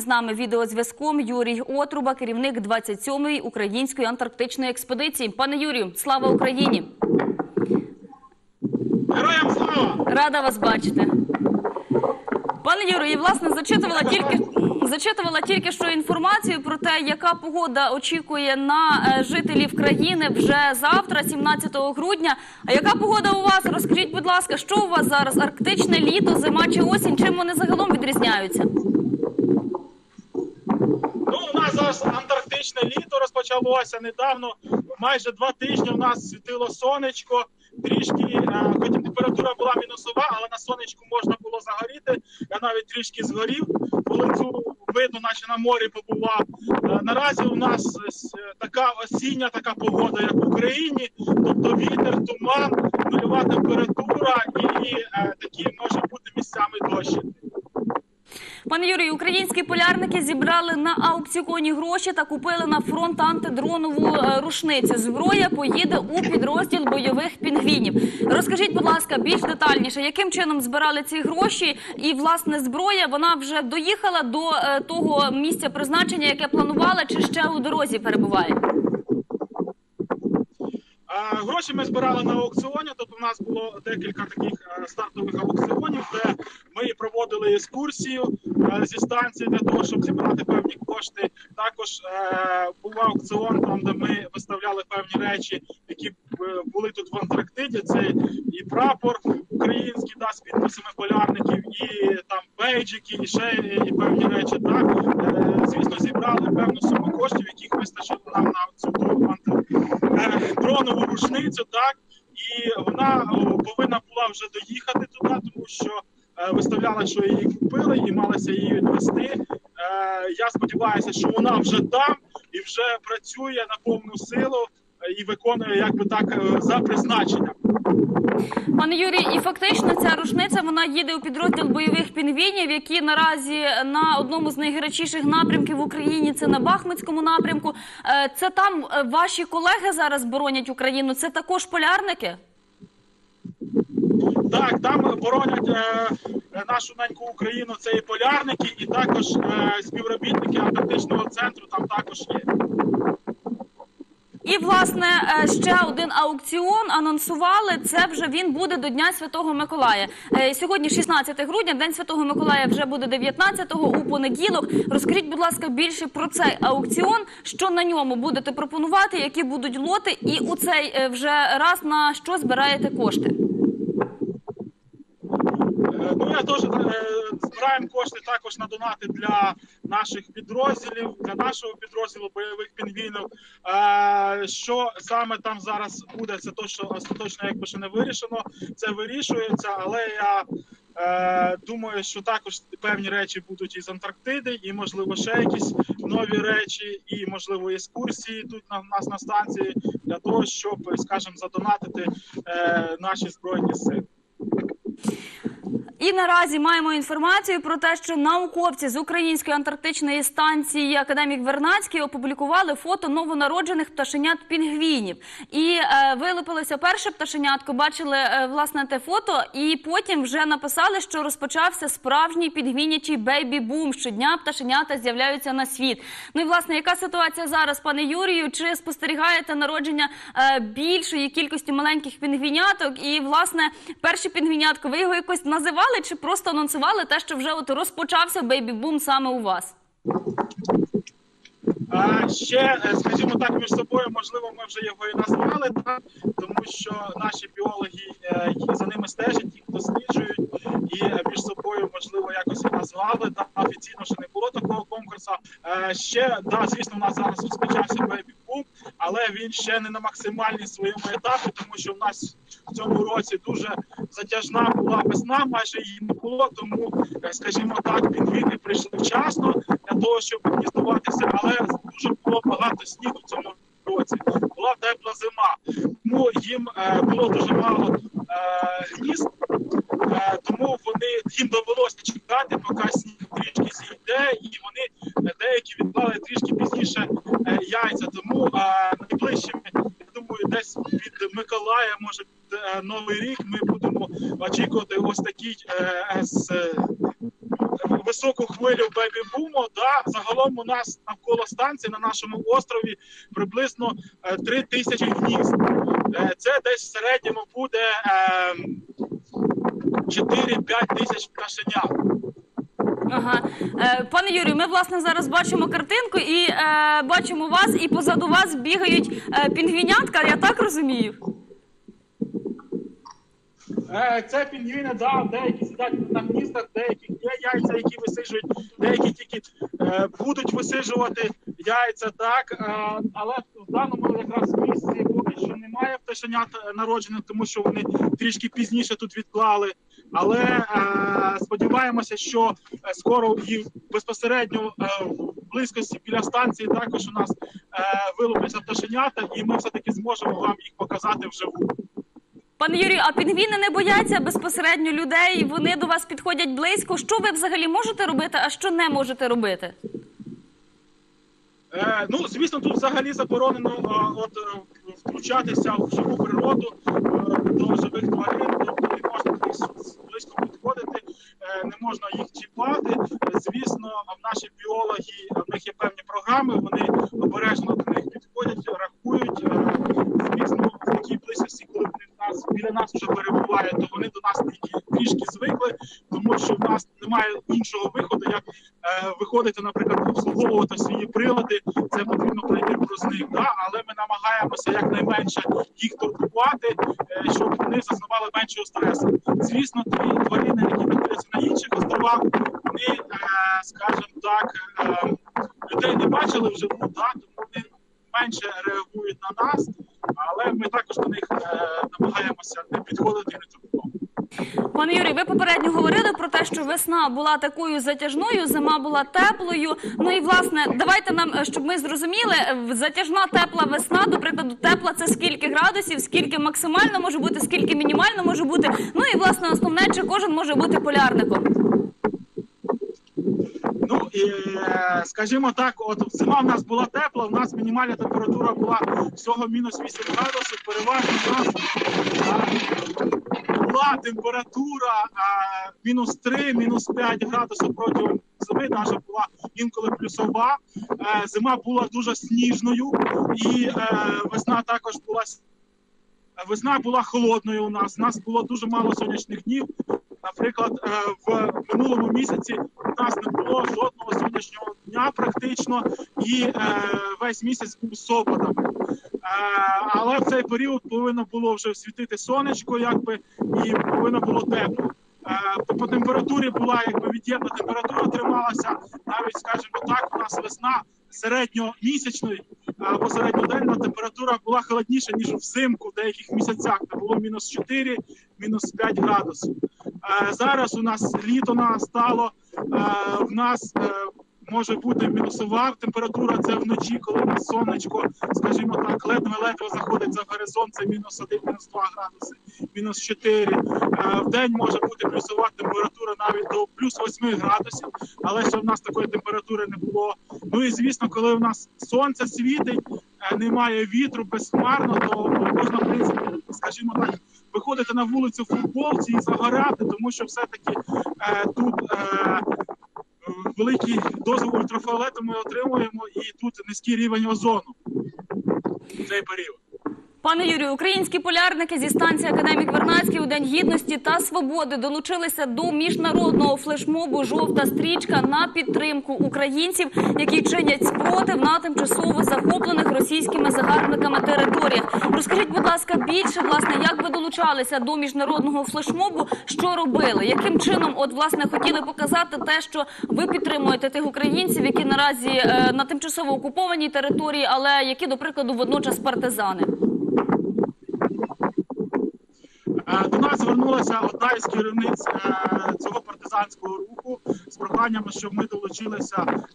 з нами відеозв'язком Юрій Отруба, керівник 27-ї української антарктичної експедиції. Пане Юрію, слава Україні! Героям слава! Рада вас бачити. Пане Юрію, власне зачитувала тільки зачитувала тільки що інформацію про те, яка погода очікує на е, жителів країни вже завтра, 17 грудня. А яка погода у вас? Розкажіть, будь ласка, що у вас зараз? Арктичне літо, зима чи осінь? Чим вони загалом відрізняються? Ну, у нас зараз антарктичне літо розпочалося недавно. Майже два тижні у нас світило сонечко. Трішки, е, хоч температура була мінусова, але на сонечку можна було загоріти. Я навіть трішки згорів, коли цю видно, наче на морі побував. Е, Наразі у нас е, така осіння така погода, як в Україні, тобто вітер, туман, нульова температура і такі може бути місцями дощі. Пане Юрію, українські полярники зібрали на аукціоні гроші та купили на фронт антидронову е, рушницю. Зброя поїде у підрозділ бойових пінгвінів. Розкажіть, будь ласка, більш детальніше, яким чином збирали ці гроші, і власне зброя вона вже доїхала до е, того місця призначення, яке планувала, чи ще у дорозі перебуває? Гроші ми збирали на аукціоні. Тобто у нас було декілька таких е, стартових аукціонів, де ми проводили екскурсію е, зі станції для того, щоб зібрати певні кошти. Також е, був аукціон, там де ми виставляли певні речі, які були тут в Антарктиді. Це і прапор український да, з підписами полярників, і там бейджики, і ще і певні речі. Так звісно, зібрали певну суму коштів, яких вистачило нам на цю другу антар- е, дронову рушницю, так і вона повинна була вже доїхати туди, тому що е, виставляла, що її купили і малася її відвести. Е, я сподіваюся, що вона вже там і вже працює на повну силу е, і виконує якби так е, за призначенням. Пане Юрій, і фактично ця рушниця вона їде у підрозділ бойових пінгвінів, які наразі на одному з найгарячіших напрямків в Україні. Це на Бахмутському напрямку. Е, Це там е, ваші колеги зараз боронять Україну. Це також полярники. Так, там боронять е, нашу неньку Україну. Це і полярники, і також е, співробітники Антарктичного центру там також є. І власне е, ще один аукціон анонсували. Це вже він буде до Дня Святого Миколая. Е, Сьогодні 16 грудня, День Святого Миколая вже буде 19-го у понеділок. Розкажіть, будь ласка, більше про цей аукціон, що на ньому будете пропонувати, які будуть лоти, і у цей е, вже раз на що збираєте кошти. Ну, я теж збираємо кошти також на донати для наших підрозділів, для нашого підрозділу бойових пінгвінів. Е, Що саме там зараз буде, це то, що остаточно якби ще не вирішено. Це вирішується, але я е, думаю, що також певні речі будуть із Антарктиди, і можливо ще якісь нові речі, і можливо екскурсії тут на нас на станції для того, щоб, скажімо, задонатити е, наші збройні сили. І наразі маємо інформацію про те, що науковці з української антарктичної станції Академік Вернацький опублікували фото новонароджених пташенят пінгвінів. І е, вилупилося перше пташенятко, бачили е, власне те фото, і потім вже написали, що розпочався справжній підгвінячий бейбі-бум. Щодня пташенята з'являються на світ. Ну і власне, яка ситуація зараз, пане Юрію? Чи спостерігаєте народження е, більшої кількості маленьких пінгвіняток? І власне перше пінгвінятко, ви його якось називали чи просто анонсували те, що вже от розпочався бейбі-бум саме у вас? А ще, е, скажімо так, між собою, можливо, ми вже його і назвали, так? тому що наші біологи е, за ними стежать, їх досліджують, і е, між собою, можливо, якось і назвали. Да, офіційно ще не було такого конкурсу. Ще, да, звісно, у нас зараз розпочався бейбі бум, але він ще не на максимальній своєму етапі, тому що в нас в цьому році дуже затяжна була весна, майже її не було. Тому, е, скажімо так, пінгвіни прийшли вчасно для того, щоб гніздуватися, але дуже було багато снігу в цьому році. Була тепла зима, тому їм е, було дуже мало е, гнізд, е, тому вони їм довелося чекати, поки сніг трішки зійде, і вони деякі відклали трішки пізніше яйця. Тому найближчими, я думаю, десь від Миколая, може під Новий рік, ми будемо очікувати ось такий з високу хвилю бебі-буму. Да, загалом у нас навколо станції на нашому острові приблизно е, 3 тисячі гнізд. Е, Це десь в середньому буде е, 4-5 тисяч пташенят. Ага. Е, пане Юрію, ми власне зараз бачимо картинку і е, бачимо вас, і позаду вас бігають е, пінгвінятка, я так розумію. Е, Це пінгвіни, да, деякі сидять на гніздах, деякі є яйця, які висиджують, деякі тільки е, будуть висиджувати яйця, так. Е, але в даному якраз місці поки що немає пташенят народжених, тому що вони трішки пізніше тут відклали. Але сподіваємося, що скоро і безпосередньо в близькості біля станції також у нас вилупляться пташенята, і ми все-таки зможемо вам їх показати вживу. Пане Юрію, а пінгвіни не бояться безпосередньо людей, вони до вас підходять близько. Що ви взагалі можете робити, а що не можете робити? Е, ну, звісно, тут взагалі заборонено е, от, е, втручатися в живу природу е, до живих тварин, тобто не можна близько підходити, е, не можна їх чіпати. Звісно, в наші біологи, в них є певні програми, вони обережно до них підходять, рахують. Е, Звісно, в такій близькості, коли вони в нас біля нас вже перебувають, то вони до нас трішки, звикли, тому що в нас немає іншого виходу, як е, виходити, наприклад, обслуговувати свої прилади. Це потрібно про них. Да? Але ми намагаємося якнайменше їх турбувати, е, щоб вони зазнавали меншого стресу. Звісно, ті тварини, які знаходяться на інших островах, вони, е, скажімо так, е, людей не бачили вживу, да? тому вони менше реагують на нас, але ми також до них е, не підходити не турбувати. Пане Юрій, ви попередньо говорили про те, що весна була такою затяжною, зима була теплою. Ну і власне, давайте нам, е, щоб ми зрозуміли, е, затяжна тепла весна, до прикладу, тепла це скільки градусів, скільки максимально може бути, скільки мінімально може бути. Ну і власне основне, чи кожен може бути полярником. Ну і е, скажімо так, от зима в нас була тепла, у нас мінімальна температура була всього мінус 8 градусів. Переважно у нас е, була температура мінус 3, мінус 5 градусів протягом зими, навіть була інколи плюсова. Е, зима була дуже сніжною, і е, весна також була весна була холодною. У нас у нас було дуже мало сонячних днів. Наприклад, е, в минулому місяці у нас не було жодного сонячного дня практично, і е, весь місяць був з. Е, але в цей період повинно було вже світити сонечко, якби і повинно було тепло. По температурі була якби від'ємна температура трималася. Навіть скажімо так, у нас весна середньомісячної або середньоденна температура була холодніша ніж взимку в деяких місяцях. Це було мінус 4, мінус 5 градусів. Е, зараз у нас літо настало. Е, в нас е, може бути мінусова температура. Це вночі, коли у нас сонечко, скажімо так, ледве-ледве заходить за горизонт. Це мінус 1, мінус 2 градуси, мінус 4. Е, в день може бути плюсова температура навіть до плюс 8 градусів, але ще в нас такої температури не було. Ну і звісно, коли у нас сонце світить, немає вітру, безхмарно, то можна в принципі, скажімо так, виходити на вулицю в футболці і загорати, тому що все-таки е, тут е, великий дозвіл ультрафіолету ми отримуємо, і тут низький рівень озону в цей період. Пане Юрію, українські полярники зі станції Академік Вернадський у День гідності та свободи долучилися до міжнародного флешмобу Жовта стрічка на підтримку українців, які чинять спротив на тимчасово захоплених російськими загарбниками територіях. Розкажіть, будь ласка, більше власне, як ви долучалися до міжнародного флешмобу, що робили, яким чином, от власне, хотіли показати те, що ви підтримуєте тих українців, які наразі е, на тимчасово окупованій території, але які, до прикладу, водночас партизани. Е, До нас звернулася одна із керівниць е, цього партизанського руху з проханням, щоб ми долучилися е,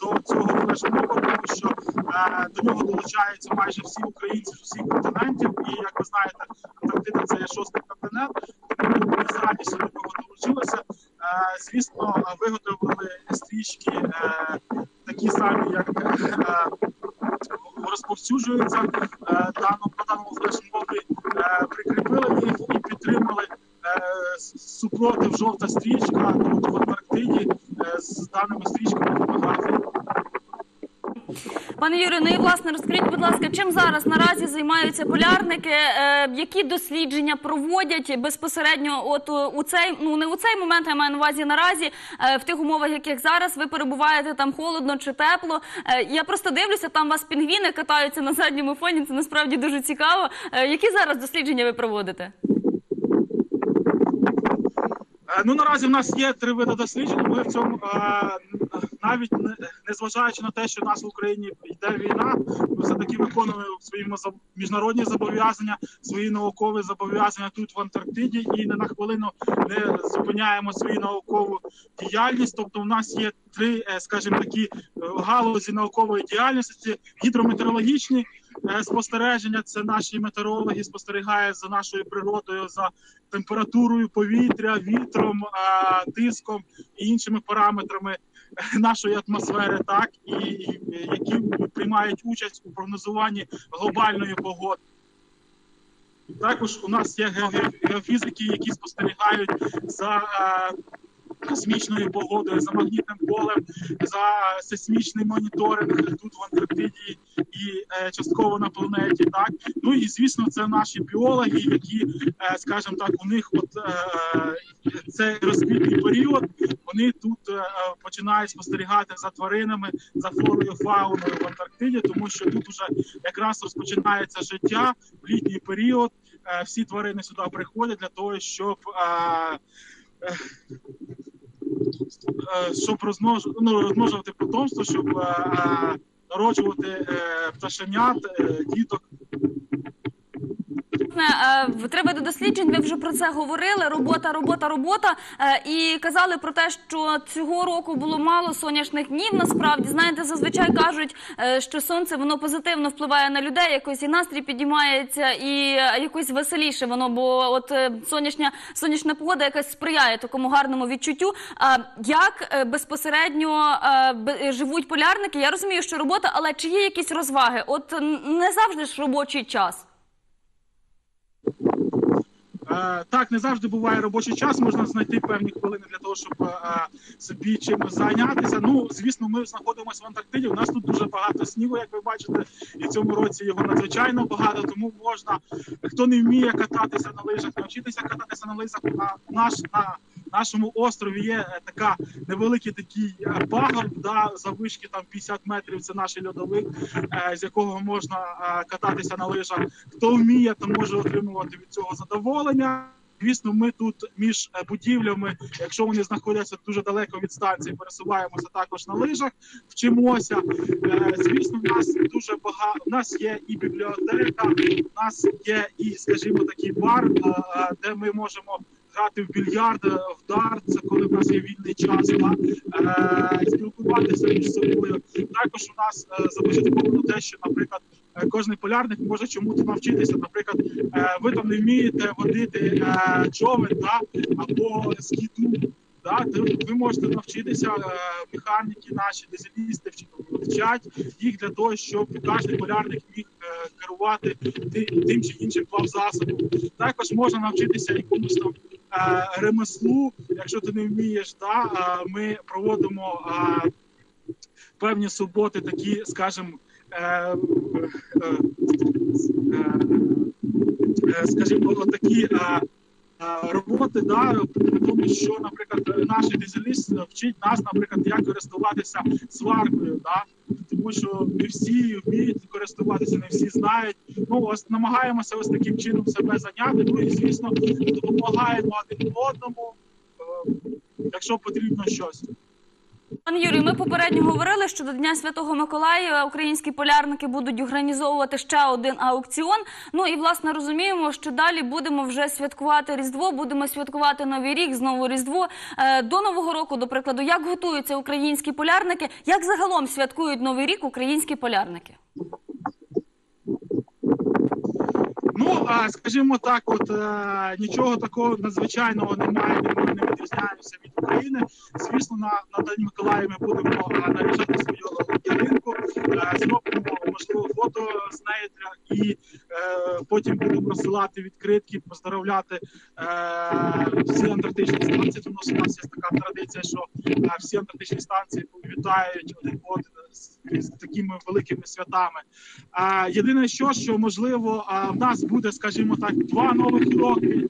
до цього флешмобу, тому що е, до нього долучаються майже всі українці з усіх континентів. І як ви знаєте, Антарктида це є шостий континент. Ми з радістю до нього долучилися. Е, Звісно, виготовили стрічки е, такі самі, як е, розповсюджуються е, дану по даному флешмобі, е, прикріпили їх і підтримали е, с- супротив жовта стрічка тут в Антарктиді. Е, даними стрічками фотографії. Пане Юрію, ну і власне розкажіть, будь ласка, чим зараз наразі займаються полярники? Е, які дослідження проводять безпосередньо? От у цей ну не у цей момент, я маю на увазі наразі, е, в тих умовах, яких зараз ви перебуваєте там холодно чи тепло. Я просто дивлюся, там вас пінгвіни катаються на задньому фоні. Це насправді дуже цікаво. Які зараз дослідження ви проводите? Е, Ну наразі в нас є три види досліджень. Ми в цьому е, навіть не- незважаючи на те, що в нас в Україні йде війна, ми все таки виконуємо свої міжнародні зобов'язання, свої наукові зобов'язання тут в Антарктиді, і не на хвилину не зупиняємо свою наукову діяльність. Тобто, в нас є три, е, скажімо такі, галузі наукової діяльності: гідрометеорологічні спостереження. Це наші метеорологи спостерігають за нашою природою, за температурою повітря, вітром, е, тиском і іншими параметрами е, нашої атмосфери, так і е, які приймають участь у прогнозуванні глобальної погоди. Також у нас є геофізики, які спостерігають за е, космічною погодою, за магнітним полем, за сейсмічний моніторинг тут в Антарктиді і е, частково на планеті. Так ну і звісно, це наші біологи, які, е, скажімо так, у них от е, це розквітний період. Вони тут е, починають спостерігати за тваринами, за флорою, фауною в Антарктиді, тому що тут уже якраз розпочинається життя в літній період. Е, всі тварини сюди приходять для того, щоб е, щоб розмнож... ну, розмножувати потомство, щоб е, е, народжувати е, пташенят, е, діток. Е, в- треба до досліджень. Ви вже про це говорили. Робота, робота, робота. Е, І казали про те, що цього року було мало сонячних днів. Насправді, знаєте, зазвичай кажуть, е, що сонце воно позитивно впливає на людей. Якось і настрій підіймається, і е, якось веселіше воно. Бо от е, сонячна сонячна погода якась сприяє такому гарному відчуттю. А як е, безпосередньо е, живуть полярники? Я розумію, що робота, але чи є якісь розваги? От не завжди ж робочий час. Е, Так, не завжди буває робочий час, можна знайти певні хвилини для того, щоб е, собі чимось зайнятися. Ну, звісно, ми знаходимося в Антарктиді. У нас тут дуже багато снігу, як ви бачите, і в цьому році його надзвичайно багато. Тому можна, хто не вміє кататися на лижах, навчитися кататися на лижах на наш на нашому острові є е, така невеликий такий е, пагорб, да, завишки там 50 метрів. Це наш льодовик, е, з якого можна кататися на лижах. Хто вміє, то може отримувати від цього задоволення. Звісно, ми тут між будівлями, якщо вони знаходяться дуже далеко від станції, пересуваємося також на лижах, вчимося. Звісно, в нас дуже багато. У нас є і бібліотека, у нас є і, скажімо, такий бар, де ми можемо грати в більярд, е, в дарт, це коли в нас є вільний час, да? е, спілкуватися між собою. Також у нас е, започатковано те, що, наприклад, е, кожен полярник може чомусь навчитися. Наприклад, е, ви там не вмієте водити е, човен да? або скіту. Да, ви можете навчитися механіки, наші дизелісти вчать їх для того, щоб кожен полярник міг керувати ти- тим чи іншим плавзасобом. Також можна навчитися якомусь там ремеслу, якщо ти не вмієш. Да, е, ми проводимо е, певні суботи, такі, скажімо, е, е, е, е, скажімо, такі е, е, роботи, да, тому, що, наприклад, наш дизеліст вчить нас, наприклад, як користуватися сваркою, да, тому що не всі вміють користуватися, не всі знають. Ну, ось намагаємося ось таким чином себе зайняти. Ну і звісно, допомагаємо один одному, е, якщо потрібно щось. Пане Юрій, ми попередньо говорили, що до Дня Святого Миколая українські полярники будуть організовувати ще один аукціон. Ну і власне розуміємо, що далі будемо вже святкувати Різдво, будемо святкувати Новий рік, знову Різдво. Е, До Нового року, до прикладу, як готуються українські полярники? Як загалом святкують Новий рік українські полярники? Ну, а, скажімо так, от е, нічого такого надзвичайного немає, ми не відрізняємося від України. Звісно, на, на День Миколая ми будемо наряжати свою ялинку, е, зробимо можливо фото з неї для- і е, потім буду розсилати відкритки, поздоровляти е, всі антарктичні станції. Тому що у нас є така традиція, що е, всі антарктичні станції вітають один одного з, такими великими святами. Е, єдине, що що можливо, е, в нас буде, скажімо так, два нових роки.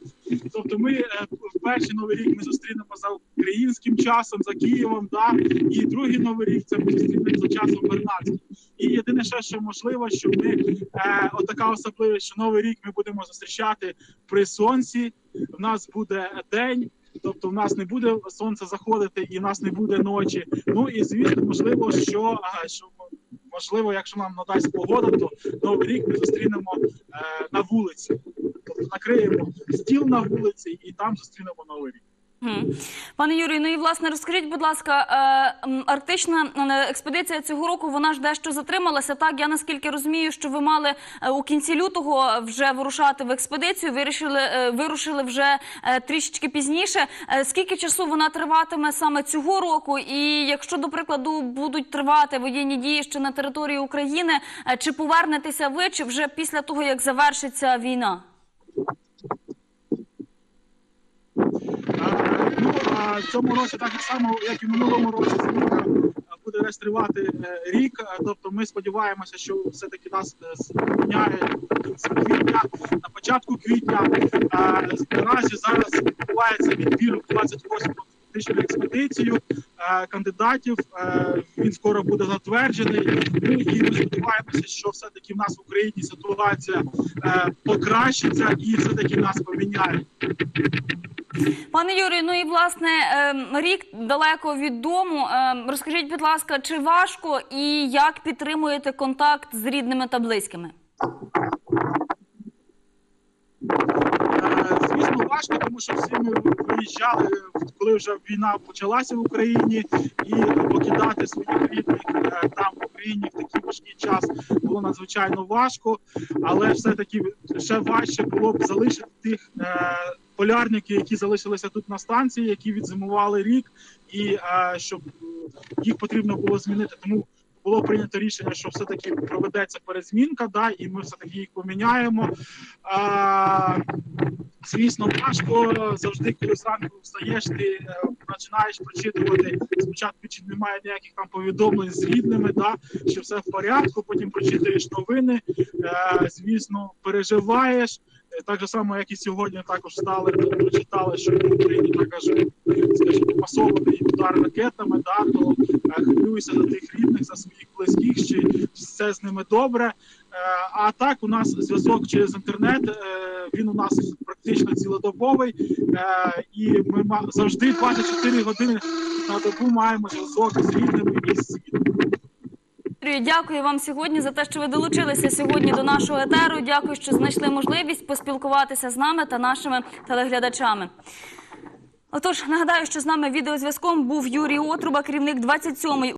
Тобто, ми е, в перший новий рік ми зустрінемо за українським часом, за Києвом, да і другий новий рік це ми зустрінемо за часом Вернадським. І єдине, ще, що можливо, що ми е, отака особливість, що новий рік ми будемо зустрічати при сонці. В нас буде день. Тобто в нас не буде сонце заходити і в нас не буде ночі. Ну і звісно, можливо, що, що можливо, якщо нам надасть погода, то новий рік ми зустрінемо е, на вулиці. Тобто накриємо стіл на вулиці і там зустрінемо новий рік. Пане Юрію, ну і власне розкажіть, будь ласка, е, арктична е, експедиція цього року вона ж дещо затрималася. Так я наскільки розумію, що ви мали е, у кінці лютого вже вирушати в експедицію. Вирішили вирушили вже трішечки пізніше. Скільки часу вона триватиме саме цього року? І якщо до прикладу будуть тривати воєнні дії ще на території України, чи повернетеся ви, чи вже після того як завершиться війна? Ну а в цьому році так само, як і в минулому році, зміна буде десь тривати е, рік. Тобто, ми сподіваємося, що все таки нас е, зміняє кінці квітня, на початку квітня. Наразі зараз відбувається відбір в 28 тисячну експедицію кандидатів. Він скоро буде затверджений. Ну і ми сподіваємося, що все таки в нас в Україні ситуація е, покращиться і все таки нас поміняють. Пане Юрію, ну і власне ем, рік далеко від дому. Ем, Розкажіть, будь ласка, чи важко і як підтримуєте контакт з рідними та близькими? Е, Звісно, важко, тому що всі ми виїжджали, коли вже війна почалася в Україні, і покидати своїх рідних е, там в Україні в такий важкий час було надзвичайно важко, але все-таки ще важче було б залишити тих полярників, які залишилися тут на станції, які відзимували рік, і е, щоб їх потрібно було змінити. Тому було прийнято рішення, що все-таки проведеться перезмінка, да, і ми все-таки їх поміняємо. А, звісно, важко завжди, коли зранку встаєш, ти е, починаєш прочитувати. Спочатку чи немає ніяких там повідомлень з рідними, да, що все в порядку, потім прочитаєш новини, е, звісно, переживаєш. Е, Так же само, як і сьогодні, також стали, прочитали, що в Україні також, скажімо, масований удар ракетами, да, то е, хвилююся за тих рідних, за своїх близьких, чи все з ними добре. Е, А так у нас зв'язок через інтернет. Він у нас практично цілодобовий, і ми завжди 24 години на добу маємо зв'язок з рідними і світом. Юрію, дякую вам сьогодні за те, що ви долучилися сьогодні до нашого етеру. Дякую, що знайшли можливість поспілкуватися з нами та нашими телеглядачами. Отож, нагадаю, що з нами відеозв'язком був Юрій Отруба, керівник 27-ї